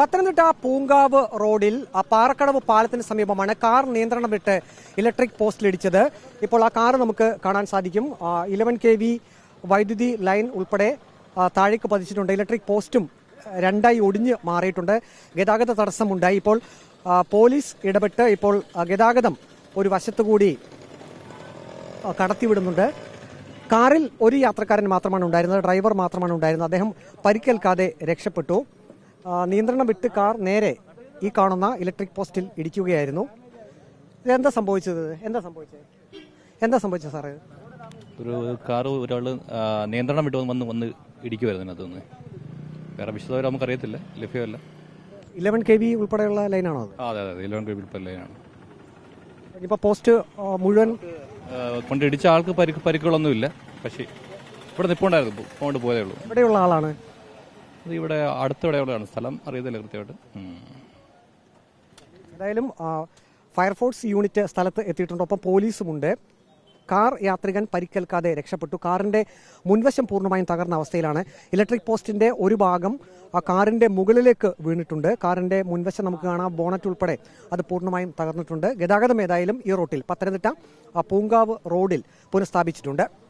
പത്തനംതിട്ട പൂങ്കാവ് റോഡിൽ ആ പാറക്കടവ് പാലത്തിന് സമീപമാണ് കാർ നിയന്ത്രണം വിട്ട് ഇലക്ട്രിക് പോസ്റ്റിൽ പോസ്റ്റിലിടിച്ചത് ഇപ്പോൾ ആ കാർ നമുക്ക് കാണാൻ സാധിക്കും. ഇലവൻ കെ വി വൈദ്യുതി ലൈൻ ഉൾപ്പെടെ താഴേക്ക് പതിച്ചിട്ടുണ്ട്. ഇലക്ട്രിക് പോസ്റ്റും രണ്ടായി ഒടിഞ്ഞ് മാറിയിട്ടുണ്ട്. ഗതാഗത തടസ്സമുണ്ടായി. ഇപ്പോൾ പോലീസ് ഇടപെട്ട് ഇപ്പോൾ ഗതാഗതം ഒരു വശത്തുകൂടി കടത്തിവിടുന്നുണ്ട്. കാറിൽ ഒരു യാത്രക്കാരൻ മാത്രമാണ് ഉണ്ടായിരുന്നത്. ഡ്രൈവർ മാത്രമാണ് ഉണ്ടായിരുന്നത്. അദ്ദേഹം പരിക്കേൽക്കാതെ രക്ഷപ്പെട്ടു. നിയന്ത്രണം വിട്ട് കാർ നേരെ ഈ കാണുന്ന ഇലക്ട്രിക് പോസ്റ്റിൽ ഇടിക്കുകയായിരുന്നു. എന്താ സംഭവിച്ചത്? എന്താ സംഭവിച്ചത്? എന്താ സംഭവിച്ചത് സാറേ? ഒരു കാർ ഒരാൾ നിയന്ത്രണം വിട്ട് വന്ന് വന്ന് ഇടിക്കുമായിരുന്നു അതൊന്ന് വേറെ വിശദമായിട്ട് നമുക്കറിയത്തില്ല ലഭ്യമല്ല. ഇലവൻ കെ വി ഉൾപ്പെടെയുള്ള ലൈനാണോ അത്? അതെ അതെ. ഇലവൻ കെ ബി ലൈനാണ്. ഇനിയിപ്പോൾ പോസ്റ്റ് മുഴുവൻ കൊണ്ടിടിച്ച ആൾക്ക് പരിക്ക് പരിക്കുകളൊന്നുമില്ല. പക്ഷേ ഇവിടെ നിപ്പുണ്ടായിരുന്നു. പോണ്ട് പോയതേ ഉള്ളൂ. ഇവിടെയുള്ള ആളാണ്. അത് ഇവിടെ അടുത്തിടെയുള്ളതാണ് സ്ഥലം. അറിയത്തില്ല കൃത്യമായിട്ട്. ഏതായാലും ഫയർഫോഴ്സ് യൂണിറ്റ് സ്ഥലത്ത് എത്തിയിട്ടുണ്ട്. ഒപ്പം പോലീസുമുണ്ട്. കാർ യാത്രികൻ പരിക്കേൽക്കാതെ രക്ഷപ്പെട്ടു. കാറിന്റെ മുൻവശം പൂർണമായും തകർന്ന അവസ്ഥയിലാണ്. ഇലക്ട്രിക് പോസ്റ്റിന്റെ ഒരു ഭാഗം കാറിന്റെ മുകളിലേക്ക് വീണിട്ടുണ്ട്. കാറിന്റെ മുൻവശം നമുക്ക് കാണാം. ബോണറ്റ് ഉൾപ്പെടെ അത് പൂർണമായും തകർന്നിട്ടുണ്ട്. ഗതാഗതം ഏതായാലും ഈ റോട്ടിൽ പത്തനംതിട്ട പൂങ്കാവ് റോഡിൽ പുനഃസ്ഥാപിച്ചിട്ടുണ്ട്.